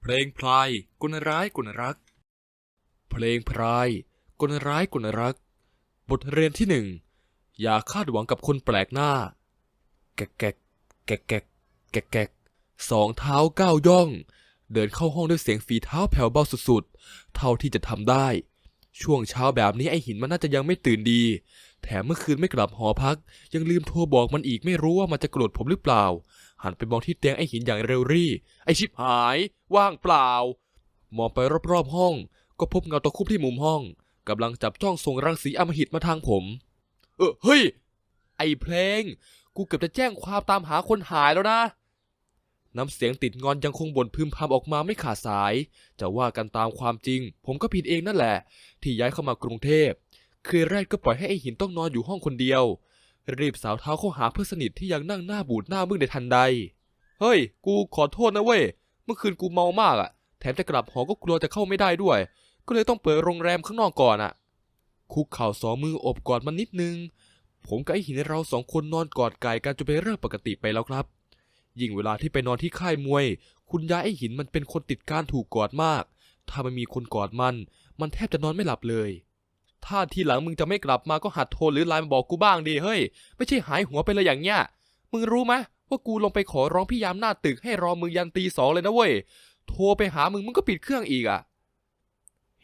เพลงพลายกุลร้ายกุลรัก เพลงพลายกุลร้ายกุลรัก บทเรียนที่หนึ่งอย่าคาดหวังกับคนแปลกหน้า แกกแกกแกกแกกแกกแกกสองเท้าก้าวย่อง เดินเข้าห้องด้วยเสียงฝีเท้าแผ่วเบาสุดๆ เท่าที่จะทำได้ ช่วงเช้าแบบนี้ไอหินมันน่าจะยังไม่ตื่นดี แถมเมื่อคืนไม่กลับหอพัก ยังลืมโทรบอกมันอีกไม่รู้ว่ามันจะโกรธผมหรือเปล่า หันไปมองที่เตียงไอ้หินอย่างเร็วรี่ ไอชิบหาย ว่างเปล่า มองไปรอบๆห้อง ก็พบเงาตะคุ่มที่มุมห้องกำลังจับจ้องส่งรังสีอำมหิตมาทางผม เออเฮ้ย ไอเพลง กูเกือบจะแจ้งความตามหาคนหายแล้วนะ น้ำเสียงติดงอนยังคงบ่นพึมพำออกมาไม่ขาดสาย จะว่ากันตามความจริง ผมก็ผิดเองนั่นแหละ ที่ย้ายเข้ามากรุงเทพ คืนแรกก็ปล่อยให้ไอหินต้องนอนอยู่ห้องคนเดียว รีบสาวเท้าเข้าหาเพื่อนสนิทที่ยังนั่งหน้าบูดหน้ามึนในทันใด เฮ้ย กูขอโทษนะเว้ย เมื่อคืนกูเมามากอะ่ะ แถมจะกลับหอก็กลัวจะเข้าไม่ได้ด้วย ก็เลยต้องเปิดโรงแรมข้างนอกก่อนอะ่ะ คุกเข่าสองมืออบกอดมันนิดนึง ผมกับไอหินเราสองคนนอนกอดไก่กันจนเป็นเรื่องปกติไปแล้วครับ ยิ่งเวลาที่ไปนอนที่ค่ายมวย คุณยายไอหินมันเป็นคนติดการถูกกอดมาก ถ้าไม่มีคนกอดมัน มันแทบจะนอนไม่หลับเลย ถ้าทีหลังมึงจะไม่กลับมาก็หัดโทรหรือไลน์มาบอกกูบ้างดิเฮ้ย ไม่ใช่หายหัวไปเลยอย่างเงี้ย มึงรู้ไหมว่ากูลงไปขอร้องพี่ยามหน้าตึกให้รอมึงยันตีสองเลยนะเว้ย โทรไปหามึงมึงก็ปิดเครื่องอีกอะ่ะ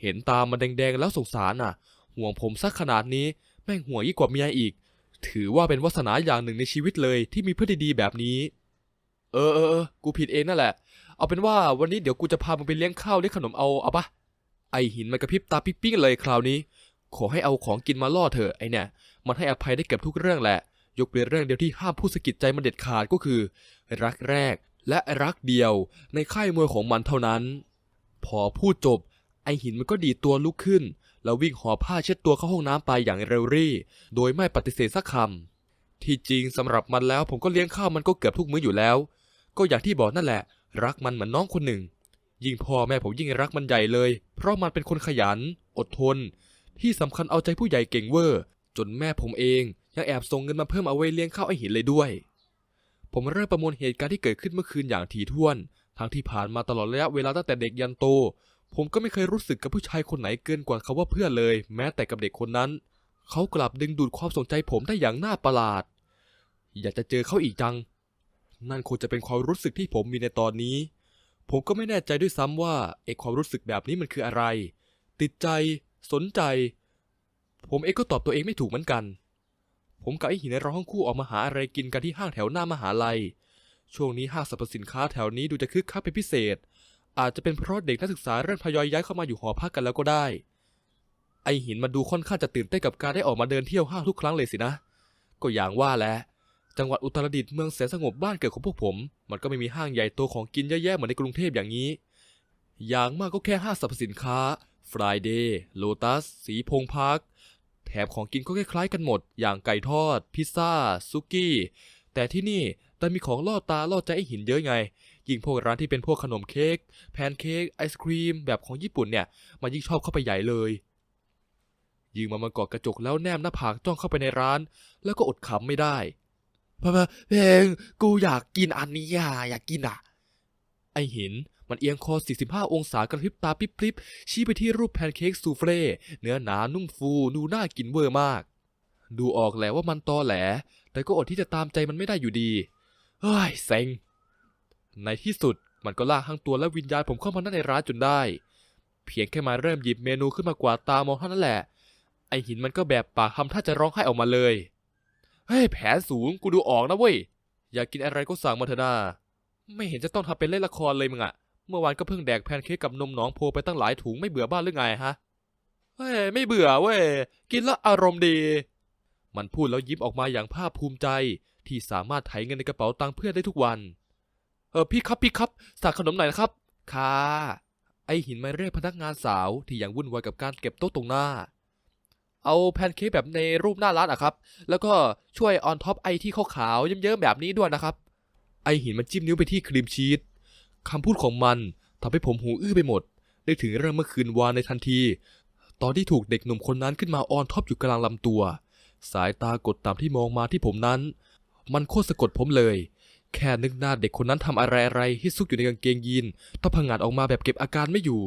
เห็นตามันแดงๆแล้วสงสารอะ ห่วงผมสักขนาดนี้ แม่งห่วงยิ่งกว่าเมียอีก ถือว่าเป็นวาสนาอย่างหนึ่งในชีวิตเลยที่มีเพื่อนดีๆแบบนี้ เออเออเออกูผิดเองนั่นแหละ เอาเป็นว่าวันนี้เดี๋ยวกูจะพามึงไปเลี้ยงข้าวเลี้ยงขนมเอาเอาปะไอหินมันกระพริบตาปิ๊งๆเลยคราวนี้ ขอให้เอาของกินมาล่อเถอะไอเนี่ย มันให้อภัยได้เกือบทุกเรื่องแหละ ยกเว้นเรื่องเดียวที่ห้ามพูดสะกิดใจมันเด็ดขาดก็คือ รักแรกและรักเดียวในค่ายมวยของมันเท่านั้น พอพูดจบ ไอหินมันก็ดีดตัวลุกขึ้น แล้ววิ่งห่อผ้าเช็ดตัวเข้าห้องน้ำไปอย่างเร็วรี่ โดยไม่ปฏิเสธสักคำที่จริงสำหรับมันแล้วผมก็เลี้ยงข้าวมันก็เกือบทุกมื้ออยู่แล้ว ก็อย่างที่บอกนั่นแหละ รักมันเหมือนน้องคนหนึ่ง ยิ่งพ่อแม่ผมยิ่งรักมันใหญ่เลย เพราะมันเป็นคนขยัน อดทน ที่สำคัญเอาใจผู้ใหญ่เก่งเวอร์ จนแม่ผมเองยังแอบส่งเงินมาเพิ่มเอาไว้เลี้ยงข้าวไอหินเลยด้วย ผมเริ่มประมวลเหตุการณ์ที่เกิดขึ้นเมื่อคืนอย่างถี่ถ้วน ทั้งที่ผ่านมาตลอดระยะเวลาตั้งแต่เด็กยันโต ผมก็ไม่เคยรู้สึกกับผู้ชายคนไหนเกินกว่าคาว่าเพื่อนเลย แม้แต่กับเด็กคนนั้น เขากลับดึงดูดความสนใจผมได้อย่างน่าประหลาด อยากจะเจอเขาอีกจัง นั่นคงจะเป็นความรู้สึกที่ผมมีในตอนนี้ ผมก็ไม่แน่ใจด้วยซ้ำว่าไอความรู้สึกแบบนี้มันคืออะไร ติดใจ สนใจ ผมเองก็ตอบตัวเองไม่ถูกเหมือนกัน ผมกับไอหินเราทั้งคู่ออกมาหาอะไรกินกันที่ห้างแถวหน้ามหาลัย ช่วงนี้ห้างสรรพสินค้าแถวนี้ดูจะคึกคักเป็นพิเศษ อาจจะเป็นเพราะเด็กนักศึกษาเริ่มทยอยย้ายเข้ามาอยู่หอพักกันแล้วก็ได้ ไอหินมาดูค่อนข้างจะตื่นเต้นกับการได้ออกมาเดินเที่ยวห้างทุกครั้งเลยสินะ ก็อย่างว่าแหละจังหวัดอุตรดิตถ์เมืองแสนสงบบ้านเกิดของพวกผม มันก็ไม่มีห้างใหญ่โตของกินเยอะแยะเหมือนในกรุงเทพอย่างนี้ อย่างมากก็แค่ห้างสรรพสินค้า Friday Lotus สีพงพาร์คแถบของกินก็คล้ายๆกันหมด อย่างไก่ทอด พิซซ่าซุกี้ แต่ที่นี่แต่มีของล่อตาล่อใจไอ้หินเยอะไง ยิ่งพวกร้านที่เป็นพวกขนมเค้กแพนเค้กไอศครีม แบบของญี่ปุ่นเนี่ยมันยิ่งชอบเข้าไปใหญ่เลยยิงมามาเกาะกระจกแล้วแนมหน้าผากจ้องเข้าไปในร้าน แล้วก็อดขำไม่ได้พ่อเพลงกูอยากกินอันนี้อะอยากกินอะ ไอหิน มันเอียงคอ 45 องศากระพริบตาปิ๊บพริบชี้ไปที่รูปแพนเค้กซูเฟ่เนื้อหนานุ่มฟูดูน่ากินเวอร์มาก ดูออกแหละว่ามันตอแหล แต่ก็อดที่จะตามใจมันไม่ได้อยู่ดีเฮ้ยเซ็ง ในที่สุดมันก็ลากทั้งตัวและวิญญาณผมเข้ามานั่งในร้านจนได้ เพียงแค่มาเริ่มหยิบเมนูขึ้นมากวาดตามองเท่านั้นแหละ ไอหินมันก็แบบปากทำท่าจะร้องไห้ออกมาเลย เฮ้ยแผนสูงกูดูออกนะเว้ย อยากกินอะไรก็สั่งมาเถอะนาไม่เห็นจะต้องทำเป็นเล่นละครเลยมึงอะ เมื่อวานก็เพิ่งแดกแพนเค้กกับนมหนองโพไปตั้งหลายถุงไม่เบื่อบ้านหรือไงฮะ เฮ้ยไม่เบื่อเว้ย กินแล้วอารมณ์ดี มันพูดแล้วยิ้มออกมาอย่างภาคภูมิใจ ที่สามารถไถเงินในกระเป๋าตังค์เพื่อนได้ทุกวัน เออพี่ครับพี่ครับสั่งขนมหน่อยนะครับ ค่ะ ไอหินมาเรียกพนักงานสาวที่ยังวุ่นวายกับการเก็บโต๊ะตรงหน้า เอาแพนเค้กแบบในรูปหน้าร้านอะครับ แล้วก็ช่วยออนท็อปไอที่ขาวๆเยิ้มๆแบบนี้ด้วยนะครับ ไอหินมันจิ้มนิ้วไปที่ครีมชีส คำพูดของมันทำให้ผมหูอื้อไปหมดนึกถึงเรื่องเมื่อคืนวานในทันที ตอนที่ถูกเด็กหนุ่มคนนั้นขึ้นมาออนท็อปอยู่กลางลำตัว สายตากดตามที่มองมาที่ผมนั้น มันโคตรสะกดผมเลย แค่นึกหน้าเด็กคนนั้นทำอะไรอะไรที่ซุกอยู่ในกางเกงยีนต้องพังงาดออกมาแบบเก็บอาการไม่อยู่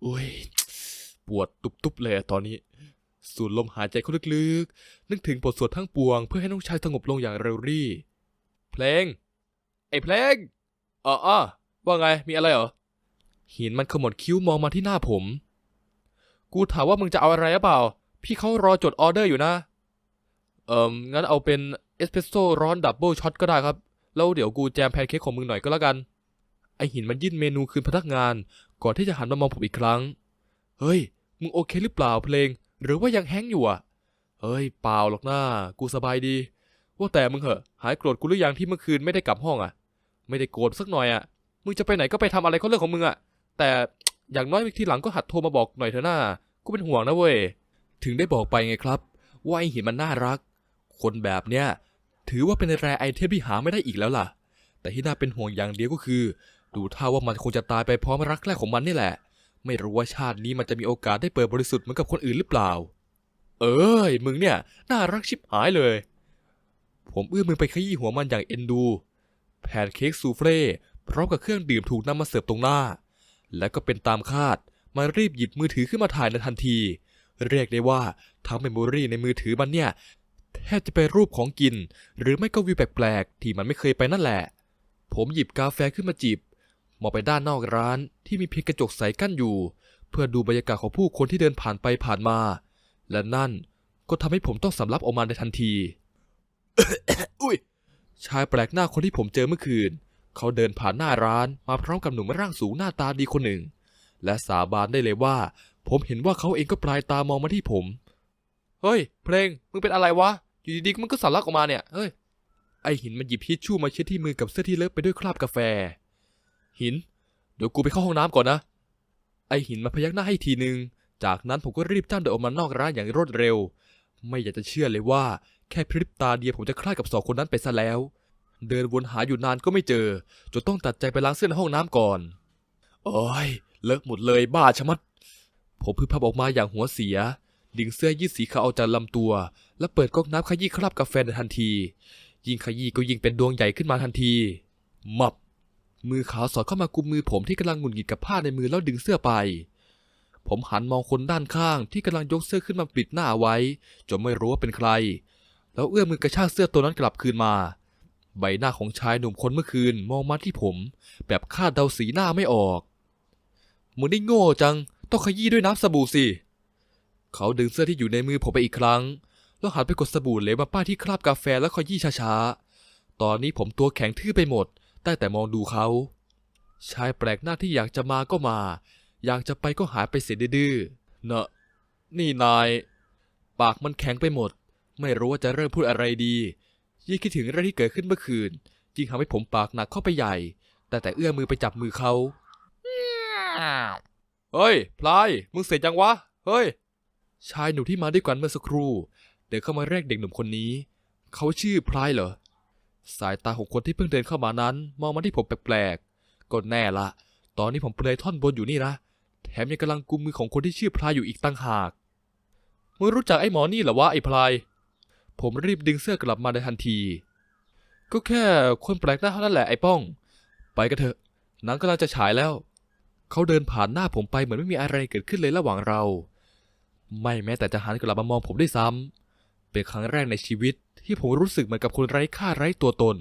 โอ้ยปวดตุบๆเลยตอนนี้ สูดลมหายใจเข้าลึกๆ นึกถึงบทสวดทั้งปวงเพื่อให้น้องชายสงบลงอย่างเร็วรี่ เพลง ไอ้เพลงอ๋ออ ว่าไงมีอะไรเหรอหินมันขมวดคิ้วมองมาที่หน้าผม กูถามว่ามึงจะเอาอะไรหรือเปล่า พี่เขารอจดออเดอร์อยู่นะ เอ่มงั้นเอาเป็นเอสเปรสโซ่ร้อนดับเบิลช็อตก็ได้ครับ แล้วเดี๋ยวกูแจมแพนเค้กของมึงหน่อยก็แล้วกัน ไอหินมันยื่นเมนูคืนพนักงาน ก่อนที่จะหันมามองผมอีกครั้ง เฮ้ย มึงโอเคหรือเปล่าเพลง หรือว่ายังแฮงอยู่อะ เฮ้ย เปล่าหรอกนะกูสบายดี ว่าแต่มึงเหอะ หายโกรธกูหรือยังที่เมื่อคืนไม่ได้กลับห้องอะ ไม่ได้โกรธสักหน่อยอะ มึงจะไปไหนก็ไปทำอะไรก็เรื่องของมึงอะแต่อย่างน้อยทีหลังก็หัดโทรมาบอกหน่อยเถอะหน้ากูเป็นห่วงนะเว้ย ถึงได้บอกไปไงครับว่าไอหินมันน่ารัก คนแบบเนี้ยถือว่าเป็นแรไอเทมที่หาไม่ได้อีกแล้วล่ะ แต่ที่น่าเป็นห่วงอย่างเดียวก็คือ ดูท่าว่ามันคงจะตายไปพร้อมรักแรกของมันนี่แหละ ไม่รู้ว่าชาตินี้มันจะมีโอกาสได้เปิดบริสุทธิ์เหมือนกับคนอื่นหรือเปล่า เอ้ยมึงเนี่ยน่ารักชิบหายเลย ผมเอื้อมมือไปขยี้หัวมันอย่างเอ็นดู แผ่นเค้กซูเฟ่ พร้อมกับเครื่องดื่มถูกนำมาเสิร์ฟตรงหน้า และก็เป็นตามคาด มันรีบหยิบมือถือขึ้นมาถ่ายในทันที เรียกได้ว่าทั้งเมมโมรีในมือถือมันเนี่ยแทบจะเป็นรูปของกิน หรือไม่ก็วิวแปลกๆ ที่มันไม่เคยไปนั่นแหละ ผมหยิบกาแฟขึ้นมาจิบ มองไปด้านนอกร้านที่มีเพียงกระจกใสกั้นอยู่ เพื่อดูบรรยากาศของผู้คนที่เดินผ่านไปผ่านมา และนั่นก็ทำให้ผมต้องสำลักออกมาในทันที อุ้ยชายแปลกหน้าคนที่ผมเจอเมื่อคืน เขาเดินผ่านหน้าร้านมาพร้อมกับหนุ่มร่างสูงหน้าตาดีคนหนึ่ง และสาบานได้เลยว่า ผมเห็นว่าเขาเองก็ปลายตามองมาที่ผม เฮ้ย เพลง มึงเป็นอะไรวะ อยู่ดีๆมันก็สำลักออกมาเนี่ย เฮ้ย ไอหินมันหยิบทิชชู่มาเช็ดที่มือกับเสื้อที่เลอะไปด้วยคราบกาแฟ หิน เดี๋ยวกูไปเข้าห้องน้ำก่อนนะ ไอหินมาพยักหน้าให้ทีนึง จากนั้นผมก็รีบจ้ำเดินออกมานอกร้านอย่างรวดเร็ว ไม่อยากจะเชื่อเลยว่าแค่พริบตาเดียวผมจะคลาดกับสองคนนั้นไปซะแล้ว เดินวนหาอยู่นานก็ไม่เจอ จนต้องตัดใจไปล้างเสื้อในห้องน้ำก่อน โอ้ย เลอะหมดเลยบ้าชะมัด ผมพึบพับออกมาอย่างหัวเสีย ดึงเสื้อยืดสีขาวออกจากลำตัว แล้วเปิดก๊อกน้ำขยี้คราบกาแฟในทันที ยิ่งขยี้ก็ยิ่งเป็นดวงใหญ่ขึ้นมาทันที มับ มือขาวสอดเข้ามากุมมือผมที่กำลังหงุดหงิดกับผ้าในมือแล้วดึงเสื้อไป ผมหันมองคนด้านข้างที่กำลังยกเสื้อขึ้นมาปิดหน้าไว้จนไม่รู้ว่าเป็นใคร แล้วเอื้อมมือกระชากเสื้อตัวนั้นกลับคืนมา ใบหน้าของชายหนุ่มคนเมื่อคืนมองมาที่ผม แบบคาดเดาสีหน้าไม่ออกมึงได้โง่จัง ต้องขยี้ด้วยน้ำสบู่สิ เขาดึงเสื้อที่อยู่ในมือผมไปอีกครั้ง แล้วหันไปกดสบู่เหลวมาป้ายที่คราบกาแฟแล้วขยี้ช้าๆ ตอนนี้ผมตัวแข็งทื่อไปหมด ได้แต่มองดูเขา ชายแปลกหน้าที่อยากจะมาก็มา อยากจะไปก็หายไปเสียดื้อเนอะ นี่นาย ปากมันแข็งไปหมด ไม่รู้ว่าจะเริ่มพูดอะไรดี ยิ่งคิดถึงเรื่องที่เกิดขึ้นเมื่อคืนจึงทำให้ผมปากหนักเข้าไปใหญ่ แต่แต่เอื้อมมือไปจับมือเขาเฮ้ยพลายมึงเสร็จยังวะ เฮ้ย ชายหนุ่มที่มาด้วยกันเมื่อสักครู่ เดินเข้ามาเรียกเด็กหนุ่มคนนี้ เขาชื่อพลายเหรอ สายตาของคนที่เพิ่งเดินเข้ามานั้น มองมาที่ผมแปลกๆก็แน่ละ ตอนนี้ผมเปลือยท่อนบนอยู่นี่นะ แถมยังกำลังกุมมือของคนที่ชื่อพลายอยู่อีกตั้งหาก มึงรู้จักไอ้หมอนี่เหรอวะไอ้พลาย ผมรีบดึงเสื้อกลับมาในทันที ก็แค่คนแปลกหน้าเท่านั้นแหละไอ้ป้อง ไปกันเถอะหนังกำลังจะฉายแล้ว เขาเดินผ่านหน้าผมไปเหมือนไม่มีอะไรเกิดขึ้นเลยระหว่างเรา ไม่แม้แต่จะหันกลับมามองผมด้วยซ้ำเป็นครั้งแรกในชีวิตที่ผมรู้สึกเหมือนกับคนไร้ค่าไร้ตัวตน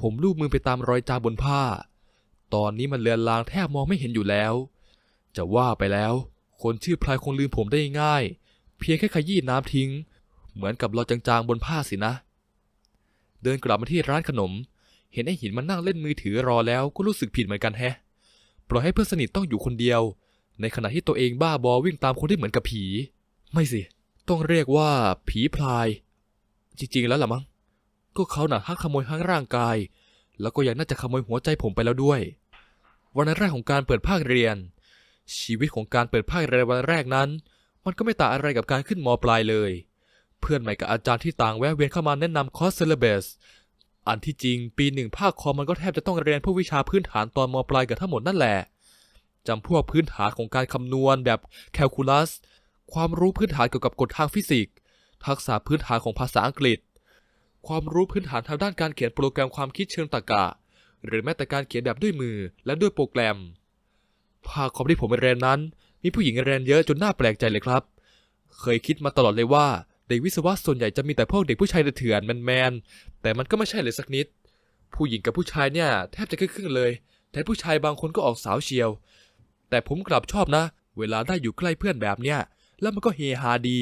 ผมลูบมือไปตามรอยจาบนผ้า ตอนนี้มันเลือนลางแทบมองไม่เห็นอยู่แล้ว จะว่าไปแล้ว คนชื่อพลายคงลืมผมได้ง่าย เพียงแค่ขยี้น้ำทิ้ง เหมือนกับรอจางๆบนผ้าสินะ เดินกลับมาที่ร้านขนม เห็นไอ้หินมันนั่งเล่นมือถือรอแล้วก็รู้สึกผิดเหมือนกันแฮะ ปล่อยให้เพื่อนสนิทต้องอยู่คนเดียว ในขณะที่ตัวเองบ้าบอวิ่งตามคนที่เหมือนกับผี ไม่สิ ต้องเรียกว่าผีพลาย จริงๆแล้วล่ะมั้ง ก็เขาหน่ะทั้งขโมยทั้งร่างกาย แล้วก็ยังน่าจะขโมยหัวใจผมไปแล้วด้วย วันแรกของการเปิดภาคเรียน ชีวิตของการเปิดภาคเรียนวันแรกนั้น มันก็ไม่ต่างอะไรกับการขึ้นมปลายเลย เพื่อนใหม่กับอาจารย์ที่ต่างแวะเวียนเข้ามาแนะนำคอร์สเซเลเบสอันที่จริงปีหนึ่งภาคคอมมันก็แทบจะต้องเรียนพวกวิชาพื้นฐานตอนมปลายกับทั้งหมดนั่นแหละจำพวกพื้นฐานของการคำนวณแบบแคลคูลัส ความรู้พื้นฐานเกี่ยวกับกฎทางฟิสิกส์ ทักษะพื้นฐานของภาษาอังกฤษ ความรู้พื้นฐานทางด้านการเขียนโปรแกรมความคิดเชิงตรรกะ หรือแม้แต่การเขียนแบบด้วยมือและด้วยโปรแกรม ภาคคอมที่ผมเรียนนั้น มีผู้หญิงเรียนเยอะจนน่าแปลกใจเลยครับ เคยคิดมาตลอดเลยว่า เด็กวิศวะส่วนใหญ่จะมีแต่พวกเด็กผู้ชายเถื่อนแมนๆแต่มันก็ไม่ใช่เลยสักนิด ผู้หญิงกับผู้ชายเนี่ยแทบจะครึ่งๆเลย แต่ผู้ชายบางคนก็ออกสาวเชียว แต่ผมกลับชอบนะ เวลาได้อยู่ใกล้เพื่อนแบบเนี้ยแล้วมันก็เฮฮาดี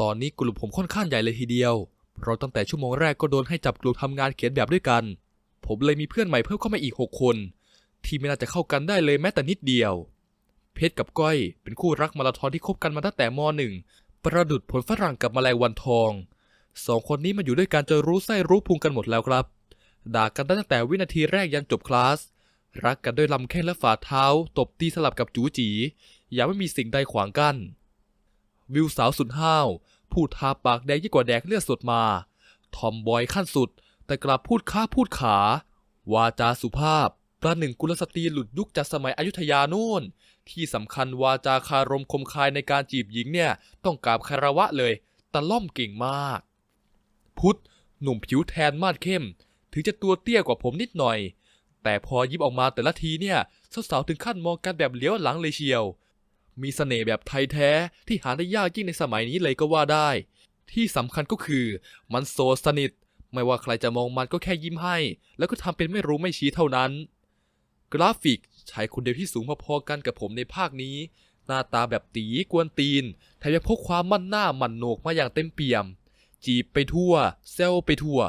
ตอนนี้กลุ่มผมค่อนข้างใหญ่เลยทีเดียว เพราะตั้งแต่ชั่วโมงแรกก็โดนให้จับกลุ่มทำงานเขียนแบบด้วยกัน ผมเลยมีเพื่อนใหม่เพิ่มเข้ามาอีก 6 คน ที่ไม่น่าจะเข้ากันได้เลยแม้แต่นิดเดียว เพชรกับก้อยเป็นคู่รักมาราธอนที่คบกันมาตั้งแต่มหนึ่ง ประดุดผลฝรั่งกับแมลงวันทอง สองคนนี้มาอยู่ด้วยกันจนรู้ไส้รู้พุงกันหมดแล้วครับ ด่ากันตั้งแต่วินาทีแรกยันจบคลาส รักกันด้วยลำแข้งและฝ่าเท้า ตบตีสลับกับจูจีอย่าไม่มีสิ่งใดขวางกัน้น วิวสาวสุดห้าวพูดทาปากแดงยิ่งกว่าแดกเลือดสดมา ทอมบอยขั้นสุด แต่กลับพูดค้าพูดขา วาจาสุภาพประหนึ่งกุลสตรีหลุดยุคจากสมัยอยุธยานู่น ที่สำคัญวาจาคารมคมคายในการจีบหญิงเนี่ยต้องกราบคารวะเลยตะล่อมเก่งมาก พุทธหนุ่มผิวแทนมาดเข้ม ถึงจะตัวเตี้ยกว่าผมนิดหน่อย แต่พอยิบออกมาแต่ละทีเนี่ยสาวๆถึงขั้นมองกันแบบเลี้ยวหลังเลยเชียว มีเสน่ห์แบบไทยแท้ที่หาได้ยากยิ่งในสมัยนี้เลยก็ว่าได้ ที่สำคัญก็คือมันโซสนิท ไม่ว่าใครจะมองมันก็แค่ยิ้มให้ แล้วก็ทำเป็นไม่รู้ไม่ชี้เท่านั้น กราฟิก ชายคนเดียวที่สูงพอๆกันกับผมในภาคนี้ หน้าตาแบบตีกวนตีนแถมยังพกความมั่นหน้ามั่นโหนกมาอย่างเต็มเปี่ยม จีบไปทั่ว เซลไปทั่ว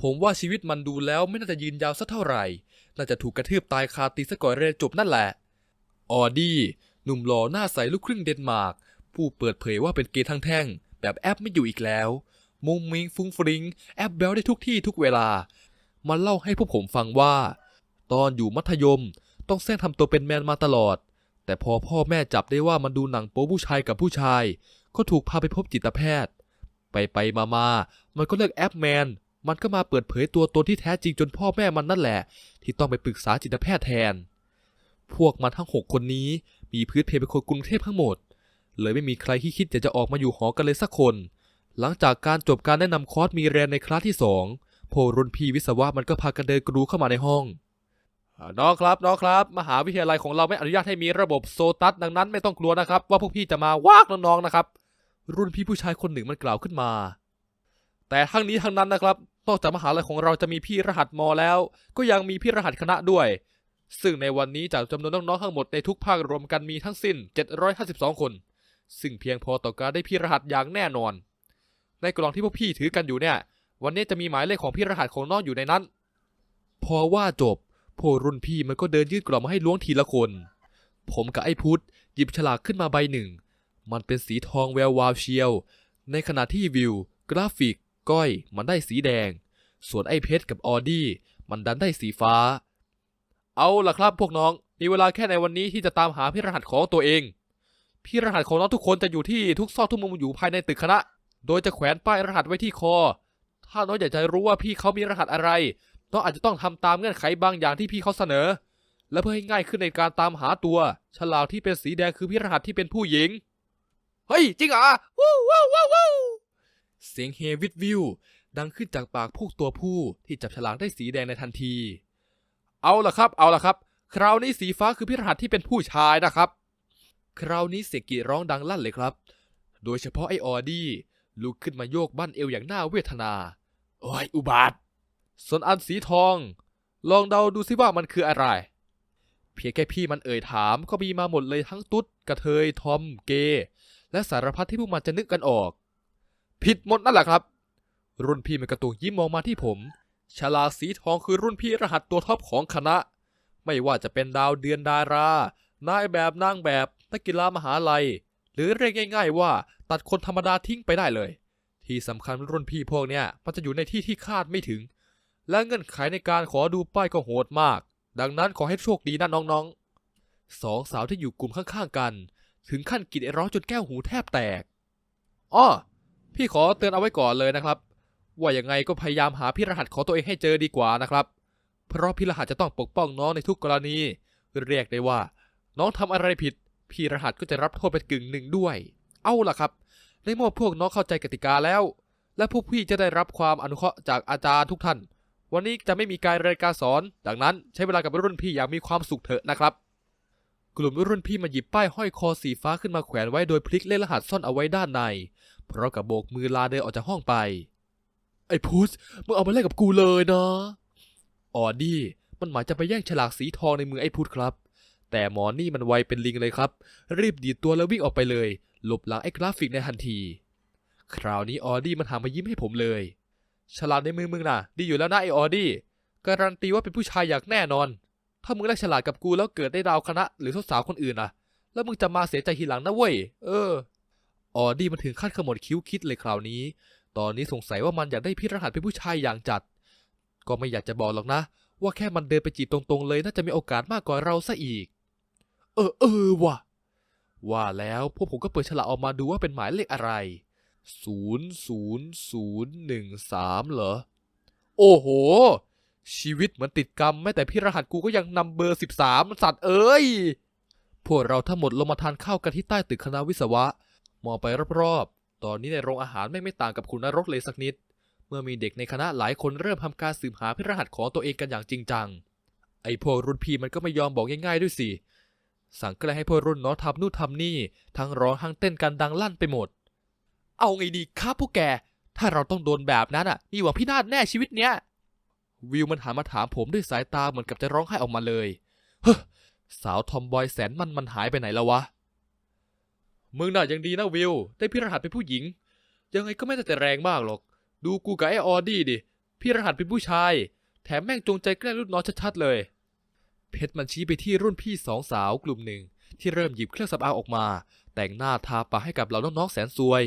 ผมว่าชีวิตมันดูแล้วไม่น่าจะยืนยาวสักเท่าไหร่ น่าจะถูกกระทืบตายคาตีซะก่อนเรียนจบนั่นแหละ ออดี้หนุ่มหล่อหน้าใสลูกครึ่งเดนมาร์ก ผู้เปิดเผยว่าเป็นเกย์ทั้งแท่ง แบบแอปไม่อยู่อีกแล้ว มุงมิงฟุ้งฟริงแอปแบลได้ทุกที่ทุกเวลา มันเล่าให้พวกผมฟังว่า ตอนอยู่มัธยม ต้องแซงทำตัวเป็นแมนมาตลอด แต่พอพ่อแม่จับได้ว่ามันดูหนังโป๊ผู้ชายกับผู้ชาย ก็ถูกพาไปพบจิตแพทย์ ไปไปมามามันก็เลิกแอปแมน มันก็มาเปิดเผยตัวตนที่แท้จริงจนพ่อแม่มันนั่นแหละ ที่ต้องไปปรึกษาจิตแพทย์แทน พวกมันทั้งหกคนนี้มีพื้นเพเป็นคนกรุงเทพทั้งหมด เลยไม่มีใครที่คิดอยากจะออกมาอยู่หอกันเลยสักคน หลังจากการจบการแนะนำคอร์สมีเรียนในคลาสที่สองโพรุ่นพี่วิศวะมันก็พากันเดินกรูเข้ามาในห้อง น้องครับน้องครับ มหาวิทยาลัยของเราไม่อนุญาตให้มีระบบโซตัสดังนั้นไม่ต้องกลัวนะครับ ว่าพวกพี่จะมาวากน้องๆนะครับ รุ่นพี่ผู้ชายคนหนึ่งมันกล่าวขึ้นมา แต่ทั้งนี้ทั้งนั้นนะครับนอกจากมหาลัยของเราจะมีพี่รหัสมอแล้ว ก็ยังมีพี่รหัสคณะด้วย ซึ่งในวันนี้จากจำนวนน้องๆทั้งหมดในทุกภาครวมกันมีทั้งสิ้น 752 คน ซึ่งเพียงพอต่อการได้พี่รหัสอย่างแน่นอน ในกล่องที่พวกพี่ถือกันอยู่เนี่ย วันนี้จะมีหมายเลขของพี่รหัสของน้องอยู่ในนั้น พอว่าจบ โพรุ่นพี่มันก็เดินยื่นกล่องมาให้ล้วงทีละคน ผมกับไอ้พุทธหยิบฉลากขึ้นมาใบหนึ่ง มันเป็นสีทองแวววาวเชียว ในขณะที่วิว กราฟิก ก้อยมันได้สีแดง ส่วนไอ้เพชรกับออดี้มันดันได้สีฟ้า เอาล่ะครับพวกน้อง มีเวลาแค่ในวันนี้ที่จะตามหาพี่รหัสของตัวเอง พี่รหัสของน้องทุกคนจะอยู่ที่ทุกซอกทุกมุมอยู่ภายในตึกคณะ โดยจะแขวนป้ายรหัสไว้ที่คอ ถ้าน้องอยากจะรู้ว่าพี่เขามีรหัสอะไร น้องอาจจะต้องทำตามเงื่อนไขบางอย่างที่พี่เขาเสนอ และเพื่อให้ง่ายขึ้นในการตามหาตัว ฉลากที่เป็นสีแดงคือพี่รหัสที่เป็นผู้หญิง เฮ้ย จริงเหรอวู้วู้วู้วู้เสียงเฮวิดวิวดังขึ้นจากปากพวกตัวผู้ที่จับฉลากได้สีแดงในทันที เอาละครับ เอาละครับ คราวนี้สีฟ้าคือพี่รหัสที่เป็นผู้ชายนะครับ คราวนี้เสียงกรีดร้องดังลั่นเลยครับ โดยเฉพาะไอออดี้ลุกขึ้นมาโยกบั้นเอวอย่างน่าเวทนา โอ้ยอุบาท ส่วนอันสีทอง ลองเดาดูสิว่ามันคืออะไร เพียงแค่พี่มันเอ่ยถามก็มีมาหมดเลยทั้งตุ๊ดกระเทยทอมเกย์และสารพัดที่พวกมันจะนึกกันออก ผิดหมดนั่นแหละครับ รุ่นพี่มันกระตุกยิ้มมองมาที่ผมฉลาสีทองคือรุ่นพี่รหัสตัวท็อปของคณะ ไม่ว่าจะเป็นดาวเดือนดารานายแบบนางแบบนักกีฬามหาลัย หรือเรียกง่าย ๆ ว่าตัดคนธรรมดาทิ้งไปได้เลย ที่สำคัญรุ่นพี่พวกเนี้ยมันจะอยู่ในที่ที่คาดไม่ถึง และเงื่อนไขในการขอดูป้ายก็โหดมาก ดังนั้นขอให้โชคดีนะน้องๆ สองสาวที่อยู่กลุ่มข้างๆกัน ถึงขั้นกรีดไอ้ร้องจนแก้วหูแทบแตก อ้อ พี่ขอเตือนเอาไว้ก่อนเลยนะครับ ว่ายังไงก็พยายามหาพี่รหัสของตัวเองให้เจอดีกว่านะครับ เพราะพี่รหัสจะต้องปกป้องน้องในทุกกรณี เรียกได้ว่า น้องทำอะไรผิด พี่รหัสก็จะรับโทษเป็นกึ่งหนึ่งด้วย เอาล่ะครับ ในเมื่อพวกน้องเข้าใจกติกาแล้ว และพวกพี่จะได้รับความอนุเคราะห์จากอาจารย์ทุกท่าน วันนี้จะไม่มีการเรียนการสอน ดังนั้นใช้เวลากับรุ่นพี่อย่างมีความสุขเถอะนะครับ กลุ่มรุ่นพี่มาหยิบป้ายห้อยคอสีฟ้าขึ้นมาแขวนไว้โดยพลิกเลขรหัสซ่อนเอาไว้ด้านใน พร้อมกับโบกมือลาเดินออกจากห้องไป ไอ้พุสมึงเอามาเล่นกับกูเลยนะ ออดี้มันหมายจะไปแย่งฉลากสีทองในมือไอ้พุทธครับ แต่หมอนี่มันไวเป็นลิงเลยครับ รีบดีดตัวแล้ววิ่งออกไปเลย หลบหลังไอ้กราฟิกในทันที คราวนี้ออดี้มันหามายิ้มให้ผมเลย ฉลาดในมือมึงน่ะ ดีอยู่แล้วนะไอออดี้การันตีว่าเป็นผู้ชายอย่างแน่นอน ถ้ามึงได้ฉลาดกับกูแล้วเกิดได้ดาวคณะหรือสาวคนอื่นน่ะ แล้วมึงจะมาเสียใจทีหลังนะเว้ย เออ ออดี้มันถึงขั้นขมวดคิ้วคิดเลยคราวนี้ ตอนนี้สงสัยว่ามันอยากได้พี่รหัสเป็นผู้ชายอย่างจัด ก็ไม่อยากจะบอกหรอกนะ ว่าแค่มันเดินไปจีบตรงๆ เลยน่าจะมีโอกาสมากกว่าเราซะอีก เออเออว่ะ ว่าแล้วพวกผมก็เปิดฉลากออกมาดูว่าเป็นหมายเลขอะไร ศูนย์ศูนย์ศูนย์หนึ่งสามเหรอ โอ้โห ชีวิตเหมือนติดกรรมแม้แต่พี่รหัสกูก็ยังนำเบอร์สิบสามสัตว์เอ้ย พวกเราทั้งหมดลงมาทานข้าวกันที่ใต้ตึกคณะวิศวะ มองไปรอบๆ ตอนนี้ในโรงอาหารไม่ไม่ต่างกับคุณนรกเลยสักนิด เมื่อมีเด็กในคณะหลายคนเริ่มทำการสืบหาพี่รหัสของตัวเองกันอย่างจริงจัง ไอ้พวกรุ่นพี่มันก็ไม่ยอมบอกง่ายๆด้วยสิ สั่งก็เลยให้พวกรุ่นน้องทำนู่นทำนี่ ทั้งร้องทั้งเต้นกันดังลั่นไปหมด เอาไงดีครับพวกแก ถ้าเราต้องโดนแบบนั้นอะ มีหวังพินาศแน่ชีวิตเนี้ย วิวมันหันมาถามผมด้วยสายตาเหมือนกับจะร้องไห้ออกมาเลย เฮ้อสาวทอมบอยแสนมันมันหายไปไหนแล้ววะ มึงน่ะยังดีนะวิว ได้พี่รหัสเป็นผู้หญิง ยังไงก็ไม่ได้แต่แรงมากหรอก ดูกูกับไอ้ออดี้ดิ พี่รหัสเป็นผู้ชาย แถมแม่งจงใจแกล้งรุ่นน้องชัดๆเลย เพชรมันชี้ไปที่รุ่นพี่สองสาวกลุ่มหนึ่งที่เริ่มหยิบเครื่องสำอางออกมา แต่งหน้าทาปากให้กับเหล่าน้องๆแสนซวย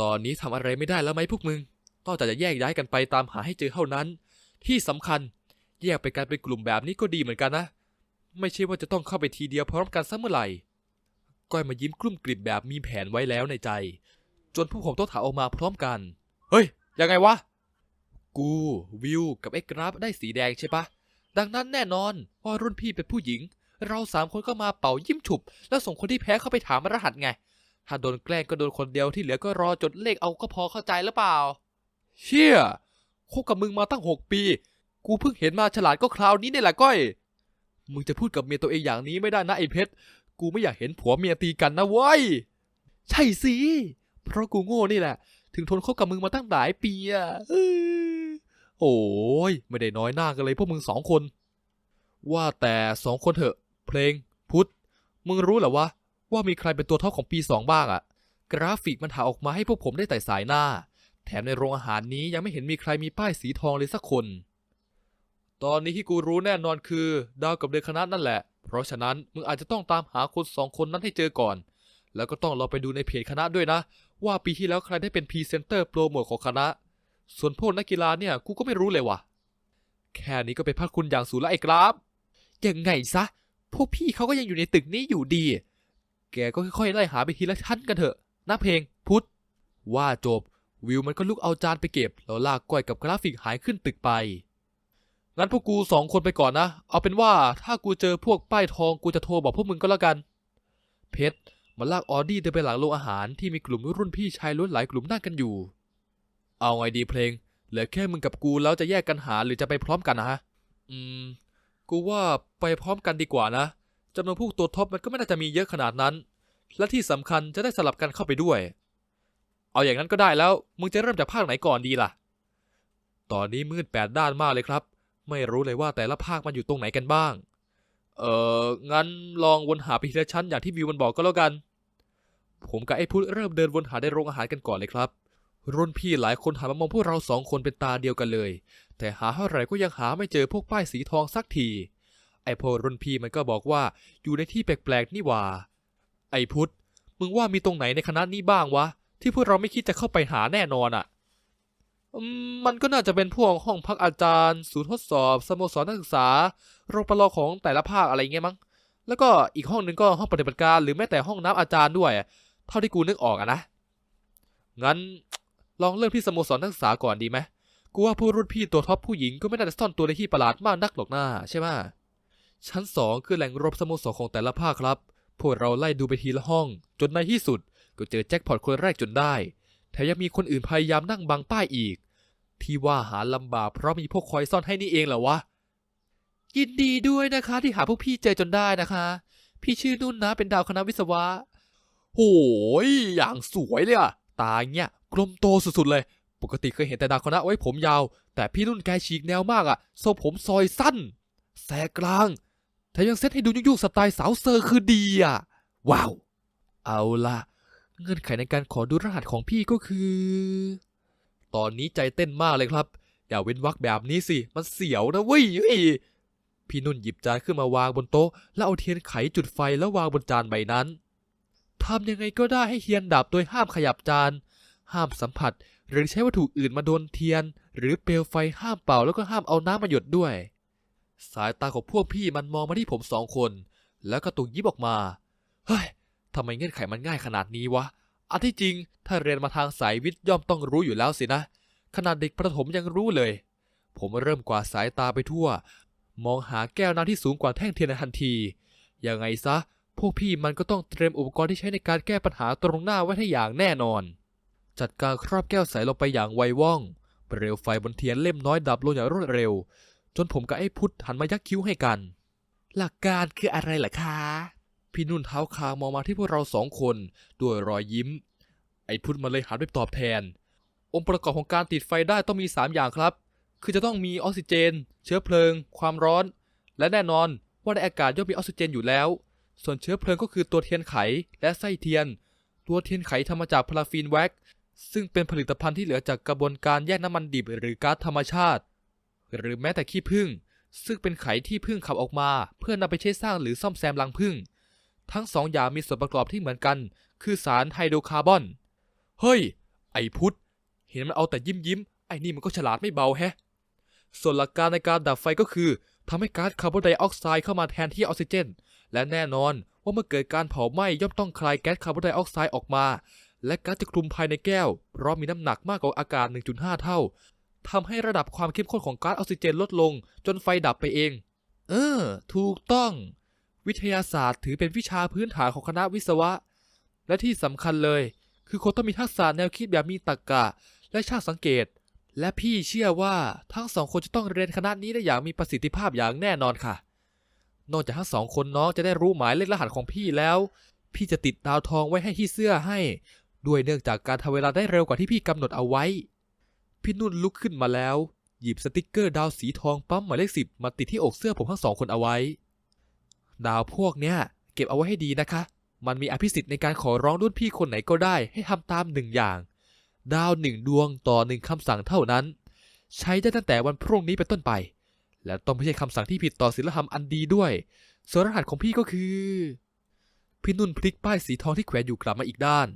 ตอนนี้ทำอะไรไม่ได้แล้วไหมพวกมึงนอกจากจะแยกย้ายกันไปตามหาให้เจอเท่านั้น ที่สำคัญแยกไปกันเป็นกลุ่มแบบนี้ก็ดีเหมือนกันนะ ไม่ใช่ว่าจะต้องเข้าไปทีเดียวพร้อมกันซะเมื่อไหร่ ก้อยมายิ้มกลุ้มกลิ่มแบบมีแผนไว้แล้วในใจ จนผู้ผมต้องถามออกมาพร้อมกัน เฮ้ย ยังไงวะ กู วิว กับไอ้กราฟได้สีแดงใช่ปะ ดังนั้นแน่นอนว่ารุ่นพี่เป็นผู้หญิง เราสามคนก็มาเป่ายิ้มฉุบ แล้วส่งคนที่แพ้เข้าไปถามรหัสไง ถ้าโดนแกล้งก็โดนคนเดียวที่เหลือก็รอจดเลขเอาก็พอเข้าใจหรือเปล่า เชี่ยคบกับมึงมาตั้งหกปี กูเพิ่งเห็นมาฉลาดก็คราวนี้นี่แหละก้อย มึงจะพูดกับเมียตัวเองอย่างนี้ไม่ได้นะไอ้เพชร กูไม่อยากเห็นผัวเมียตีกันนะเว้ย ใช่สิ เพราะกูโง่นี่แหละ ถึงทนคบกับมึงมาตั้งหลายปีอะเอโอ้ยไม่ได้น้อยหน้ากันเลยพวกมึงสองคน ว่าแต่สองคนเถอะ เพลงพุทธมึงรู้เหรอวะ ว่ามีใครเป็นตัวท็อปของปีสองบ้างอะกราฟิกมันถ่ายออกมาให้พวกผมได้แต่สายหน้า แถมในโรงอาหารนี้ยังไม่เห็นมีใครมีป้ายสีทองเลยสักคน ตอนนี้ที่กูรู้แน่นอนคือ ดาวกับเดือนคณะนั่นแหละ เพราะฉะนั้นมึงอาจจะต้องตามหาคนสองคนนั้นให้เจอก่อน แล้วก็ต้องเราไปดูในเพจคณะด้วยนะ ว่าปีที่แล้วใครได้เป็นพรีเซนเตอร์โปรโมทของคณะ ส่วนพวกนักกีฬาเนี่ยกูก็ไม่รู้เลยว่ะ แค่นี้ก็เป็นพระคุณอย่างสูงแล้วไอ้กราฟยังไงซะพวกพี่เขาก็ยังอยู่ในตึกนี้อยู่ดี แกก็ค่อยๆไล่หาไปทีละชั้นกันเถอะนะเพลงพุทธว่าจบ วิวมันก็ลุกเอาจานไปเก็บ แล้วลากก้อยกับกราฟิกหายขึ้นตึกไป งั้นพวกกูสองคนไปก่อนนะ เอาเป็นว่าถ้ากูเจอพวกป้ายทองกูจะโทรบอกพวกมึงก็แล้วกัน เพชรมันลากออดี้เดินไปหลังโรงอาหารที่มีกลุ่มรุ่นพี่ชายล้วนหลายกลุ่มนั่งกันอยู่ เอาไงดีเพลง เหลือแค่มึงกับกูแล้วจะแยกกันหาหรือจะไปพร้อมกันนะฮะ อืม กูว่าไปพร้อมกันดีกว่านะ จำนวนพวกตัวท็อปมันก็ไม่น่าจะมีเยอะขนาดนั้น และที่สำคัญจะได้สลับกันเข้าไปด้วยเอาอย่างนั้นก็ได้แล้ว มึงจะเริ่มจากภาคไหนก่อนดีล่ะ ตอนนี้มืดแปดด้านมากเลยครับ ไม่รู้เลยว่าแต่ละภาคมันอยู่ตรงไหนกันบ้าง เอองั้นลองวนหาไปทีละชั้นอย่างที่วิวมันบอกก็แล้วกัน ผมกับไอ้พุทธเริ่มเดินวนหาในโรงอาหารกันก่อนเลยครับ รุ่นพี่หลายคนหันมามองพวกเราสองคนเป็นตาเดียวกันเลย แต่หาเท่าไหร่ก็ยังหาไม่เจอพวกป้ายสีทองสักที ไอ้พวกรุ่นพี่มันก็บอกว่าอยู่ในที่แปลกๆนี่หว่า ไอ้พุทธมึงว่ามีตรงไหนในคณะนี้บ้างวะ ที่พวกเราไม่คิดจะเข้าไปหาแน่นอนอะ่ะมันก็น่าจะเป็นพวกห้องพักอาจารย์ ศูนย์ทดสอบสโมสรนักศึกษา โรงประลอของแต่ละภาคอะไรเงี้ยมั้ง แล้วก็อีกห้องหนึ่งก็ห้องปฏิบัติการหรือแม้แต่ห้องน้ำอาจารย์ด้วย เท่าที่กูนึกออกอะนะ งั้นลองเริ่มที่สโมสรนักศึกษาก่อนดีไหมกูว่าผู้รุ่นพี่ตัวท็อปผู้หญิงก็ไม่น่าจะซ่อนตัวในที่ประหลาดมากนักหรอกหน้าใช่ไหม ชั้นสองคือแหล่งรวมสโมสรของแต่ละภาคครับ พวกเราไล่ดูไปทีละห้อง จนในที่สุด ก็เจอแจ็คพอตคนแรกจนได้ แถมยังมีคนอื่นพยายามนั่งบังป้ายอีก ที่ว่าหาลำบากเพราะมีพวกคอยซ่อนให้นี่เองเหรอวะ ยินดีด้วยนะคะที่หาพวกพี่เจอจนได้นะคะ พี่ชื่อนุ่นนะเป็นดาวคณะวิศวะ โหยอย่างสวยเลยอะตาเงี้ยกลมโตสุดๆเลย ปกติเคยเห็นแต่ดาวคณะไว้ผมยาว แต่พี่นุ่นแกฉีกแนวมากอะทรงผมซอยสั้นแสกกลาง แถมยังเซ็ตให้ดูยุ่งๆสไตล์สาวเซอร์คือดีอะ ว้าว เอาล่ะ เงื่อนไขในการขอดูรหัสของพี่ก็คือ ตอนนี้ใจเต้นมากเลยครับ อย่าเว้นวักแบบนี้สิ มันเสียวนะเว้ยเฮ้ยพี่นุ่นหยิบจานขึ้นมาวางบนโต๊ะ แล้วเอาเทียนไขจุดไฟแล้ววางบนจานใบนั้นทำยังไงก็ได้ให้เทียนดับโดยห้ามขยับจาน ห้ามสัมผัส หรือใช้วัตถุอื่นมาโดนเทียน หรือเปลวไฟห้ามเป่าแล้วก็ห้ามเอาน้ำมาหยดด้วย สายตาของพวกพี่มันมองมาที่ผมสองคน แล้วก็ตุกยิบออกมา เฮ้ยทำไมเงื่อนไขมันง่ายขนาดนี้วะอันที่จริง ถ้าเรียนมาทางสายวิทย์ย่อมต้องรู้อยู่แล้วสินะ ขนาดเด็กประถมยังรู้เลย ผมเริ่มกวาดสายตาไปทั่ว มองหาแก้วน้ำที่สูงกว่าแท่งเทียนในทันที ยังไงซะ พวกพี่มันก็ต้องเตรียมอุปกรณ์ที่ใช้ในการแก้ปัญหาตรงหน้าไว้ให้อย่างแน่นอน จัดการครอบแก้วใสลงไปอย่างไวว่อง เปลวไฟบนเทียนเล่มน้อยดับลงอย่างรวดเร็ว จนผมกับไอ้พุทธหันมายักคิ้วให้กัน หลักการคืออะไรล่ะคะ พี่นุ่นเท้าคางมองมาที่พวกเราสองคนด้วยรอยยิ้ม ไอ้พุทธมาเลยหันไปตอบแทน องค์ประกอบของการติดไฟได้ต้องมี 3 อย่างครับ คือจะต้องมีออกซิเจน เชื้อเพลิง ความร้อน และแน่นอนว่าในอากาศย่อมมีออกซิเจนอยู่แล้ว ส่วนเชื้อเพลิงก็คือตัวเทียนไขและไส้เทียน ตัวเทียนไขทำมาจากพาราฟินแว็กซ์ซึ่งเป็นผลิตภัณฑ์ที่เหลือจากกระบวนการแยกน้ำมันดิบหรือก๊าซธรรมชาติ หรือแม้แต่ขี้ผึ้งซึ่งเป็นไขที่ผึ้งขับออกมา เพื่อนำไปใช้สร้างหรือซ่อมแซมรังผึ้งทั้งสองอย่างมีส่วนประกอบที่เหมือนกัน คือสารไฮโดรคาร์บอน เฮ้ย ไอพุทธ เห็นมันเอาแต่ยิ้มยิ้ม ไอ้นี่มันก็ฉลาดไม่เบาแฮะ ส่วนหลักการในการดับไฟก็คือทำให้ก๊าซคาร์บอนไดออกไซด์เข้ามาแทนที่ออกซิเจน และแน่นอนว่าเมื่อเกิดการเผาไหม้ย่อมต้องคลายแก๊สคาร์บอนไดออกไซด์ออกมา และก๊าซจะคลุมภายในแก้ว เพราะมีน้ำหนักมากกว่าอากาศ 1.5 เท่า ทำให้ระดับความเข้มข้นของก๊าซออกซิเจนลดลง จนไฟดับไปเอง เออ ถูกต้อง วิทยาศาสตร์ถือเป็นวิชาพื้นฐานของคณะวิศวะ และที่สำคัญเลย คือคนต้องมีทักษะแนวคิดแบบมีตรรกะ และช่างสังเกต และพี่เชื่อว่าทั้งสองคนจะต้องเรียนคณะนี้ได้อย่างมีประสิทธิภาพอย่างแน่นอนค่ะ นอกจากทั้งสองคนน้องจะได้รู้หมายเลขรหัสของพี่แล้ว พี่จะติดดาวทองไว้ให้ที่เสื้อให้ ด้วยเนื่องจากการทำเวลาได้เร็วกว่าที่พี่กำหนดเอาไว้ พี่นุ่นลุกขึ้นมาแล้ว หยิบสติกเกอร์ดาวสีทองปั๊มหมายเลขสิบมาติดที่อกเสื้อผมทั้งสองคนเอาไว้ ดาวพวกเนี้ยเก็บเอาไว้ให้ดีนะคะ มันมีอภิสิทธิ์ในการขอร้องรุ่นพี่คนไหนก็ได้ให้ทำตามหนึ่งอย่าง ดาวหนึ่งดวงต่อหนึ่งคำสั่งเท่านั้น ใช้ได้ตั้งแต่วันพรุ่งนี้เป็นต้นไป และต้องไม่ใช่คำสั่งที่ผิดต่อศีลธรรมอันดีด้วยส่วนรหัสของพี่ก็คือ พี่นุ่นพลิกป้ายสีทองที่แขวนอยู่กลับมาอีกด้าน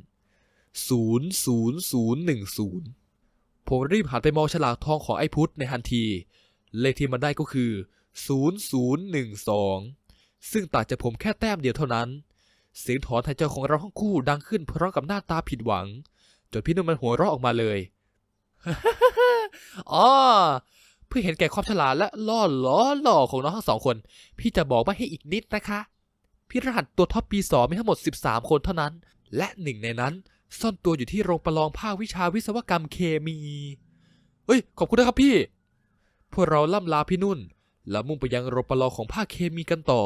00010 ผมรีบหันไปมองฉลากทองของไอ้พุทธในทันที เลขที่มันได้ก็คือ 0012 ซึ่งต่างจากผมแค่แต้มเดียวเท่านั้น เสียงถอนหายใจของเราทั้งคู่ดังขึ้นพร้อมกับหน้าตาผิดหวัง จนพี่นุ่มมันหัวเราะออกมาเลยอ๋อเพื่อเห็นแก่ความฉลาดและล่อล้อหล่อของน้องทั้งสองคน พี่จะบอกมาให้อีกนิดนะคะ พี่รหัสตัวท็อปปีสองมีทั้งหมด 13 คนเท่านั้น และหนึ่งในนั้น ซ่อนตัวอยู่ที่โรงประลองภาควิชาวิศวกรรมเคมี เฮ้ย ขอบคุณนะครับพี่ พวกเราล่ำลาพี่นุ่น แล้วมุ่งไปยังโรงประลองของภาคเคมีกันต่อ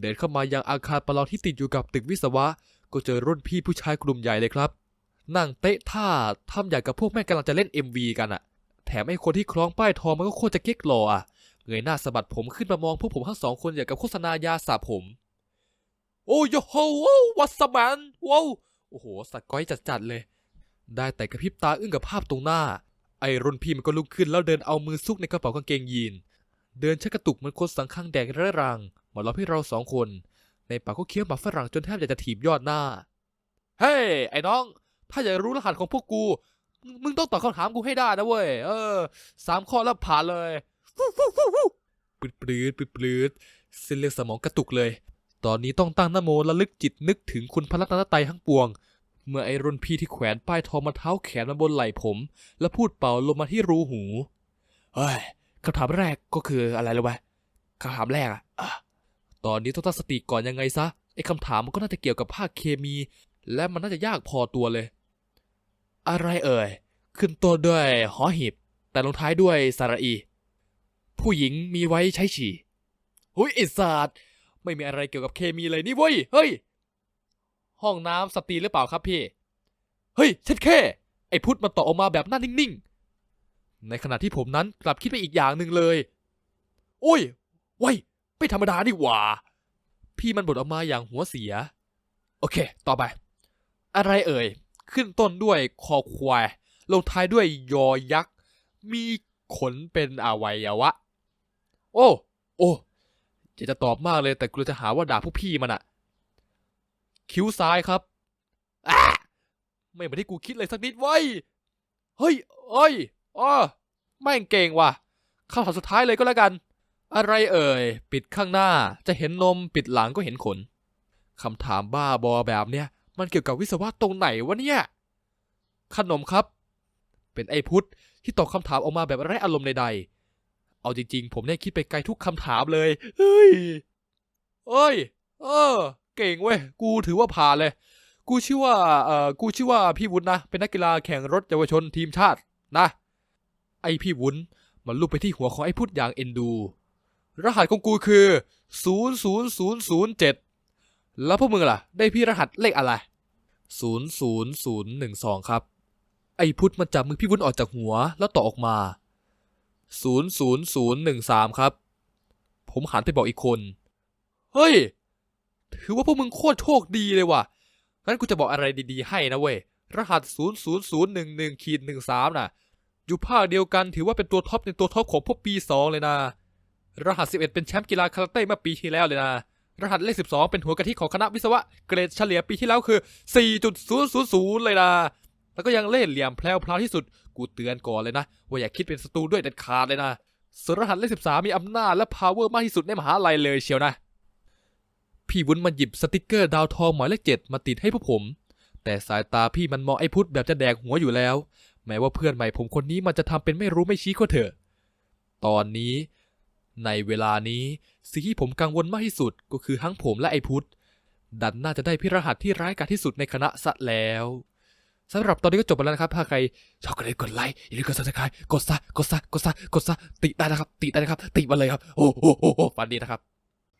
เดินเข้ามายังอาคารประลองที่ติดอยู่กับตึกวิศวะ ก็เจอรุ่นพี่ผู้ชายกลุ่มใหญ่เลยครับ นั่งเตะท่าทำอย่างกับพวกแม่กำลังจะเล่น MV กันอะแถมไอ้คนที่คล้องป้ายทองมันก็โคตรจะเก๊กหล่ออะเงยหน้าสะบัดผมขึ้นมามองพวกผมทั้งสองคนอย่างกับโฆษณายาสระผม โอ้ยโฮวัสแมนว้าว อ้โหสัตว์ก้อยจัดๆเลย ได้แต่กระพริบตาอึ้งกับภาพตรงหน้า ไอ้รุ่นพี่มันก็ลุกขึ้นแล้วเดินเอามือซุกในกระเป๋ากางเกงยีน เดินชักกระตุกเหมือนคนสังคังแดกเรื้อรังมาล้อมให้เราสองคน ในปากก็เคี้ยวหมาฝรั่งจนแทบอยากจะถีบยอดหน้า เฮ้ยไอ้น้อง ถ้าอยากรู้รหัสของพวกกู มึงต้องตอบคำถามกูให้ได้นะเว้ย เออสามข้อแล้วผ่านเลยปืดปืดปืดปืดเส้นเลือดสมองกระตุกเลย ตอนนี้ต้องตั้งนโมระลึกจิตนึกถึงคุณพระรัตนตรัยทั้งปวง เมื่อไอ้รุ่นพี่ที่แขวนป้ายทองมาเท้าแขนมาบนไหล่ผม แล้วพูดเป่าลมมาที่รูหู เฮ้ยคำถามแรกก็คืออะไรรู้ไหมคำถามแรกอะตอนนี้ต้องตั้งสติก่อนยังไงซะไอ้คำถามมันก็น่าจะเกี่ยวกับภาคเคมี และมันน่าจะยากพอตัวเลย อะไรเอ่ย ขึ้นต้นด้วยหอหีบ แต่ลงท้ายด้วยสระอี ผู้หญิงมีไว้ใช้ฉี่ หุยไอสัตว์ไม่มีอะไรเกี่ยวกับเคมีเลยนี่เว้ย เฮ้ย ห้องน้ำสตรีหรือเปล่าครับพี่ เฮ้ยเช็ดแค่ ไอพุทธมันตอบออกมาแบบหน้านิ่งๆ ในขณะที่ผมนั้นกลับคิดไปอีกอย่างหนึ่งเลย โอ้ยว้ยไม่ธรรมดานี่หว่า พี่มันบดออกมาอย่างหัวเสีย โอเค ต่อไป อะไรเอ่ย ขึ้นต้นด้วยคอควาย ลงท้ายด้วยยอยักษ์ มีขนเป็นอวัยวะ โอ้ โอ้อยากจะตอบมากเลยแต่กลัวจะหาว่าด่าพวกพี่มันอะ คิ้วซ้ายครับอะไม่เหมือนที่กูคิดเลยสักนิดเว้เฮ้ยเอ้ยอ้อแม่งเก่งว่ะคำถามสุดท้ายเลยก็แล้วกัน อะไรเอ่ย ปิดข้างหน้า จะเห็นนม ปิดหลังก็เห็นขนคำถามบ้าบอแบบเนี้ย มันเกี่ยวกับวิศวะตรงไหนวะเนี่ย ขนมครับ เป็นไอ้พุทธที่ตอบคำถามออกมาแบบไร้อารมณ์ใดๆ เอาจริงๆ ผมเนี่ยคิดไปไกลทุกคำถามเลย เฮ้ย เอ้ย เออ เก่งเว้ย กูถือว่าผ่านเลย กูชื่อว่าเอ่อกูชื่อว่าพี่วุฒินะ เป็นนักกีฬาแข่งรถเยาวชนทีมชาตินะ ไอพี่วุ้นมันลูบไปที่หัวของไอ้พุทธอย่างเอ็นดู รหัสของกูคือ 00007 แล้วพวกมึงล่ะ ได้พี่รหัสเลขอะไร 00012 ครับ ไอ้พุทธมันจับมือพี่วุ้นออกจากหัวแล้วต่อออกมา 00013 ครับ ผมหันไปบอกอีกคน เฮ้ย ถือว่าพวกมึงโคตรโชคดีเลยว่ะงั้นกูจะบอกอะไรดีๆให้นะเว้ย รหัส 00011ขีด13 น่ะ อยู่ภาคเดียวกันถือว่าเป็นตัวท็อปในตัวท็อปของพวกปี 2 เลยนะ รหัส 11 เป็นแชมป์กีฬาคาราเต้เมื่อปีที่แล้วเลยนะ รหัสเลข 12 เป็นหัวกะทิของคณะวิศวะเกรดเฉลี่ยปีที่แล้วคือ 4.000 เลยนะ แล้วก็ยังเล่นเหลี่ยมแพลวพลาที่สุด กูเตือนก่อนเลยนะ ว่าอย่าคิดเป็นศัตรูด้วยเด็ดขาดเลยนะส่วนรหัสเลข 13 มีอำนาจและ power มากที่สุดในมหาลัยเลยเชียวนะ พี่วุ้นมันหยิบสติกเกอร์ดาวทองหมายเลขเจ็ดมาติดให้พวกผม แต่สายตาพี่มันมองไอ้พุทธแบบจะแดกหัวอยู่แล้ว แม้ว่าเพื่อนใหม่ผมคนนี้มันจะทำเป็นไม่รู้ไม่ชี้ก็เถอะ ตอนนี้ ในเวลานี้สิ่งที่ผมกังวลมากที่สุดก็คือทั้งผมและไอ้พุทธดันน่าจะได้พิรหัสที่ร้ายกาจที่สุดในคณะซะแล้วสำหรับตอนนี้ก็จบไปแล้วนะครับ ถ้าใครชอบก็เลยกดไลค์อย่าลืมกดซับสไครต์กดซะกดซะกดซะกดซะติได้นะครับ ติได้นะครับ ติมาเลยครับ โอ้โหโอ้โหฝันดีนะครับ